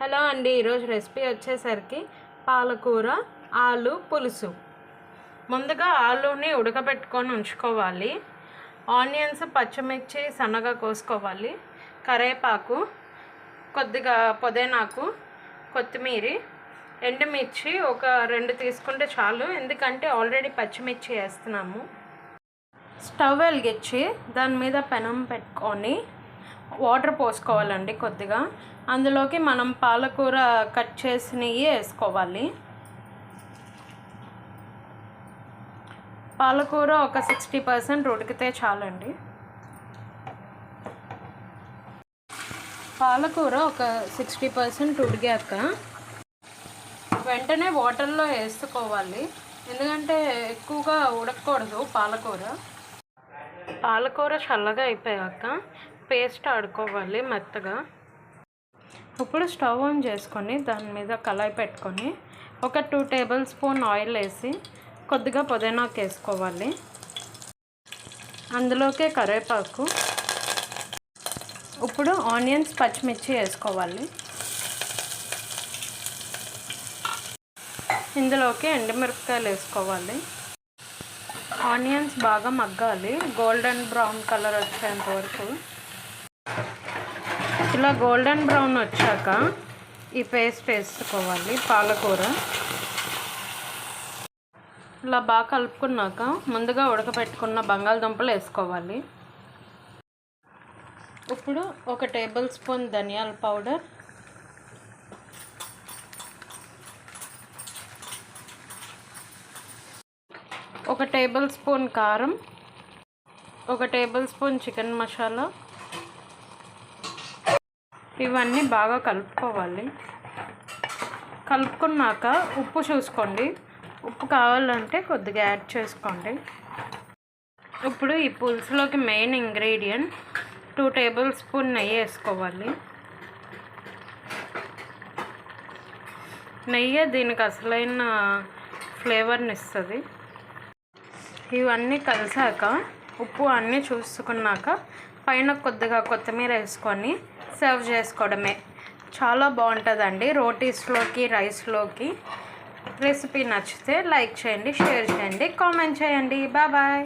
Hello అండి ఈరోజు recipe వచ్చేసరికి పాలకూర ఆలు పులుసు. ముందుగా ఆలుని ఉడకబెట్టుకొని ఉంచుకోవాలి. ఆనియన్స్ పచ్చిమిర్చి సన్నగా కోసుకోవాలి. కరేపాకు కొద్దిగా పుదీనాకు కొత్తిమీర ఎండుమిర్చి ఒక రెండు తీసుకుంటే చాలు. ఎందుకంటే ఆల్రెడీ పచ్చిమిర్చి వేస్తున్నాము. స్టవ్ వెలిగించి దాని మీద పెనం పెట్టుకొని వాటర్ పోసుకోవాలండి కొద్దిగా. అందులోకి మనం పాలకూర కట్ చేసినవి వేసుకోవాలి. పాలకూర ఒక సిక్స్టీ పర్సెంట్ ఉడికితే చాలండి. పాలకూర ఒక సిక్స్టీ పర్సెంట్ ఉడికాక వెంటనే వాటర్లో వేసుకోవాలి. ఎందుకంటే ఎక్కువగా ఉడకకూడదు పాలకూర. పాలకూర చల్లగా అయిపోయాక పేస్ట్ ఆడుకోవాలి మెత్తగా. ఇప్పుడు స్టవ్ ఆన్ చేసుకొని దాని మీద కళాయి పెట్టుకొని ఒక టూ టేబుల్ స్పూన్ ఆయిల్ వేసి కొద్దిగా పుదీనాకు వేసుకోవాలి. అందులోకే కరివేపాకు. ఇప్పుడు ఆనియన్స్ పచ్చిమిర్చి వేసుకోవాలి. ఇందులోకి ఎండుమిరపకాయలు వేసుకోవాలి. ఆనియన్స్ బాగా మగ్గాలి. గోల్డెన్ బ్రౌన్ కలర్ వచ్చేంత వరకు. ఇలా గోల్డెన్ బ్రౌన్ వచ్చాక ఈ పేస్ట్ వేసుకోవాలి పాలకూర. ఇలా బాగా కలుపుకున్నాక ముందుగా ఉడకపెట్టుకున్న బంగాళదుంపలు వేసుకోవాలి. ఇప్పుడు ఒక టేబుల్ స్పూన్ ధనియాల పౌడర్. ఒక టేబుల్ స్పూన్ కారం. ఒక టేబుల్ స్పూన్ చికెన్ మసాలా. ఇవన్నీ బాగా కలుపుకోవాలి. కలుపుకున్నాక ఉప్పు చూసుకోండి. ఉప్పు కావాలంటే కొద్దిగా యాడ్ చేసుకోండి. ఇప్పుడు ఈ పులుసులోకి main ingredient two tablespoon నెయ్యి వేసుకోవాలి. నెయ్యి దీనికి అసలైన ఫ్లేవర్ని ఇస్తుంది. ఇవన్నీ కలిసాక ఉప్పు అన్నీ చూసుకున్నాక పైన కొద్దిగా కొత్తిమీర వేసుకొని సర్వ్ చేసుకోవడమే. చాలా బాగుంటుందండి రోటీస్లోకి రైస్లోకి. రెసిపీ నచ్చితే లైక్ చేయండి షేర్ చేయండి కామెంట్ చేయండి. Bye bye.